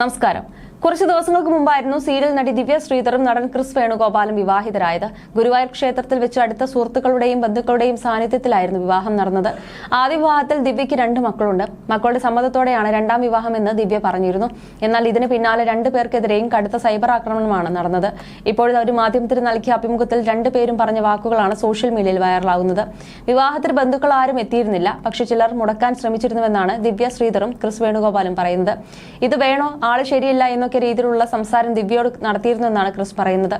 നമസ്കാരം കുറച്ച് ദിവസങ്ങൾക്ക് മുമ്പായിരുന്നു സീരിയൽ നടി ദിവ്യ ശ്രീധറും നടൻ ക്രിസ് വേണുഗോപാലും വിവാഹിതരായത്. ഗുരുവായൂർ ക്ഷേത്രത്തിൽ വെച്ച് അടുത്ത സുഹൃത്തുക്കളുടെയും ബന്ധുക്കളുടെയും സാന്നിധ്യത്തിലായിരുന്നു വിവാഹം നടന്നത്. ആദ്യ വിവാഹത്തിൽ ദിവ്യയ്ക്ക് രണ്ട് മക്കളുണ്ട്. മക്കളുടെ സമ്മതത്തോടെയാണ് രണ്ടാം വിവാഹം എന്ന് ദിവ്യ പറഞ്ഞിരുന്നു. എന്നാൽ ഇതിന് പിന്നാലെ രണ്ടു പേർക്കെതിരെയും കടുത്ത സൈബർ ആക്രമണമാണ് നടന്നത്. ഇപ്പോഴത്തെ ഒരു മാധ്യമത്തിന് നൽകിയ അഭിമുഖത്തിൽ രണ്ടുപേരും പറഞ്ഞ വാക്കുകളാണ് സോഷ്യൽ മീഡിയയിൽ വൈറലാകുന്നത്. വിവാഹത്തിന് ബന്ധുക്കൾ ആരും എത്തിയിരുന്നില്ല. പക്ഷെ ചിലർ മുടക്കാൻ ശ്രമിച്ചിരുന്നുവെന്നാണ് ദിവ്യ ശ്രീധറും ക്രിസ് വേണുഗോപാലും പറയുന്നത്. ഇത് വേണോ? ആൾ ശരിയല്ല എന്നൊക്കെ രീതിയിലുള്ള സംസാരം ദിവ്യയോട് നടത്തിയിരുന്നെന്നാണ് ക്രിസ് പറയുന്നത്.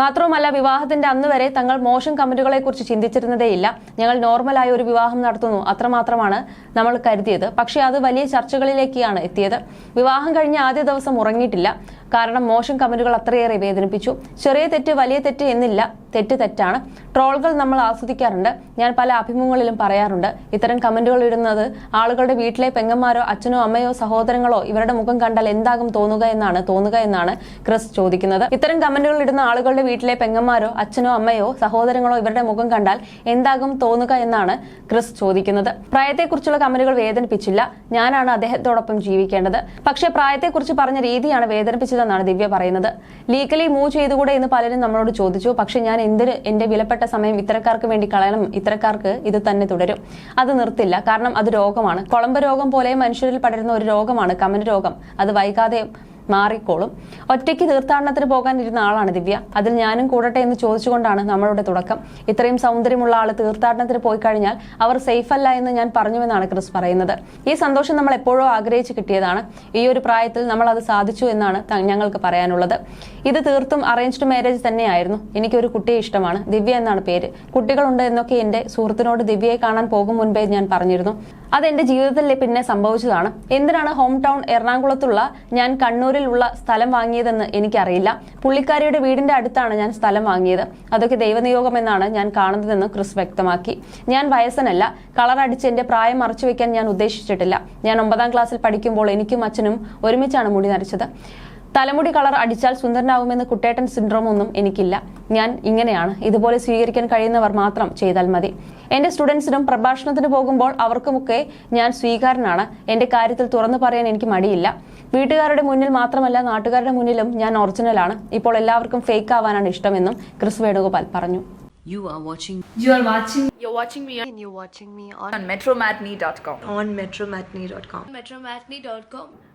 മാത്രവുമല്ല വിവാഹത്തിന്റെ അന്ന് വരെ തങ്ങൾ മോശം കമന്റുകളെ കുറിച്ച് ചിന്തിച്ചിരുന്നതേയില്ല. ഞങ്ങൾ നോർമലായ ഒരു വിവാഹം നടത്തുന്നു അത്രമാത്രമാണ് നമ്മൾ കരുതിയത്. പക്ഷേ അത് വലിയ ചർച്ചകളിലേക്കാണ് എത്തിയത്. വിവാഹം കഴിഞ്ഞ ആദ്യ ദിവസം ഉറങ്ങിയിട്ടില്ല. കാരണം മോശം കമന്റുകൾ അത്രയേറെ വേദനിപ്പിച്ചു. ചെറിയ തെറ്റ് വലിയ തെറ്റ് എന്നില്ല. തെറ്റ് തെറ്റാണ്. ട്രോളുകൾ നമ്മൾ ആസ്വദിക്കാറുണ്ട്. ഞാൻ പല അഭിമുഖങ്ങളിലും പറയാറുണ്ട്. ഇത്തരം കമന്റുകൾ ഇടുന്നത് ആളുകളുടെ വീട്ടിലെ പെങ്ങന്മാരോ അച്ഛനോ അമ്മയോ സഹോദരങ്ങളോ ഇവരുടെ മുഖം കണ്ടാൽ എന്താകും തോന്നുക എന്നാണ് തോന്നുക എന്നാണ് ക്രിസ് ചോദിക്കുന്നത്. ഇത്തരം കമന്റുകൾ ഇടുന്ന ആളുകളുടെ വീട്ടിലെ പെങ്ങന്മാരോ അച്ഛനോ അമ്മയോ സഹോദരങ്ങളോ ഇവരുടെ മുഖം കണ്ടാൽ എന്താകും തോന്നുക എന്നാണ് ക്രിസ് ചോദിക്കുന്നത്. പ്രായത്തെക്കുറിച്ചുള്ള കമന്റുകൾ വേദനിപ്പിച്ചില്ല. ഞാനാണ് അദ്ദേഹത്തോടൊപ്പം ജീവിക്കേണ്ടത്. പക്ഷേ പ്രായത്തെക്കുറിച്ച് പറഞ്ഞ രീതിയാണ് വേദനിപ്പിച്ചതെന്നാണ് ദിവ്യ പറയുന്നത്. ലീഗലി മൂവ് ചെയ്തുകൂടെ? എന്ന് പലരും നമ്മളോട് ചോദിച്ചു. പക്ഷെ ഞാൻ എന്തിന് എന്റെ വിലപ്പെട്ട സമയം ഇത്തരക്കാർക്ക് വേണ്ടി കളയണം? ഇത്തരക്കാർക്ക് ഇത് തന്നെ തുടരും. അത് നിർത്തില്ല. കാരണം അത് രോഗമാണ്. കുളമ്പ് രോഗം പോലെ മനുഷ്യരിൽ പടരുന്ന ഒരു രോഗമാണ് കമന രോഗം. അത് വൈകാതെ മാറിക്കോളും. ഒറ്റയ്ക്ക് തീർത്ഥാടനത്തിന് പോകാൻ ഇരുന്ന ആളാണ് ദിവ്യ. അതിൽ ഞാനും കൂടട്ടെ എന്ന് ചോദിച്ചുകൊണ്ടാണ് നമ്മളുടെ തുടക്കം. ഇത്രയും സൗന്ദര്യമുള്ള ആൾ തീർത്ഥാടനത്തിന് പോയി കഴിഞ്ഞാൽ അവർ സേഫ് അല്ല എന്ന് ഞാൻ പറഞ്ഞുവെന്നാണ് ക്രിസ് പറയുന്നത്. ഈ സന്തോഷം നമ്മൾ എപ്പോഴോ ആഗ്രഹിച്ചു കിട്ടിയതാണ്. ഈ ഒരു പ്രായത്തിൽ നമ്മൾ അത് സാധിച്ചു എന്നാണ് ഞങ്ങൾക്ക് പറയാനുള്ളത്. ഇത് തീർത്തും അറേഞ്ച്ഡ് മാരേജ് തന്നെയായിരുന്നു. എനിക്കൊരു കുട്ടിയെ ഇഷ്ടമാണ്. ദിവ്യ എന്നാണ് പേര്. കുട്ടികളുണ്ട് എന്നൊക്കെ എന്റെ സുഹൃത്തിനോട് ദിവ്യയെ കാണാൻ പോകും മുൻപേ ഞാൻ പറഞ്ഞിരുന്നു. അത് എന്റെ ജീവിതത്തിൽ പിന്നെ സംഭവിച്ചതാണ്. എന്തിനാണ് ഹോം ടൗൺ എറണാകുളത്തുള്ള ഞാൻ കണ്ണൂരിലുള്ള സ്ഥലം വാങ്ങിയതെന്ന് എനിക്കറിയില്ല. പുള്ളിക്കാരിയുടെ വീടിന്റെ അടുത്താണ് ഞാൻ സ്ഥലം വാങ്ങിയത്. അതൊക്കെ ദൈവനിയോഗം എന്നാണ് ഞാൻ കാണുന്നതെന്ന് ക്രിസ് വ്യക്തമാക്കി. ഞാൻ വയസ്സനല്ല. കളർ അടിച്ച് എന്റെ പ്രായം മറച്ചു വെക്കാൻ ഞാൻ ഉദ്ദേശിച്ചിട്ടില്ല. ഞാൻ ഒമ്പതാം ക്ലാസ്സിൽ പഠിക്കുമ്പോൾ എനിക്കും അച്ഛനും ഒരുമിച്ചാണ് മുടി നരച്ചത്. തലമുടി കളർ അടിച്ചാൽ സുന്ദരനാവുമെന്ന് കുട്ടേട്ടൻ സിൻഡ്രോം ഒന്നും എനിക്കില്ല. ഞാൻ ഇങ്ങനെയാണ്. ഇതുപോലെ സ്വീകരിക്കാൻ കഴിയുന്നവർ മാത്രം ചെയ്താൽ മതി. എന്റെ സ്റ്റുഡൻസിനും പ്രഭാഷണത്തിന് പോകുമ്പോൾ അവർക്കുമൊക്കെ ഞാൻ സ്വീകാരനാണ്. എന്റെ കാര്യത്തിൽ തുറന്നു പറയാൻ എനിക്ക് മടിയില്ല. വീട്ടുകാരുടെ മുന്നിൽ മാത്രമല്ല നാട്ടുകാരുടെ മുന്നിലും ഞാൻ ഒറിജിനലാണ് ഇപ്പോൾ എല്ലാവർക്കും ഫേക്ക് ആവാനാണ് ഇഷ്ടമെന്നും ക്രിസ് വേണുഗോപാൽ പറഞ്ഞു. You are watching You are watching You're watching me and you're watching me on on metromatney.com. on metromatney.com. metromatney.com.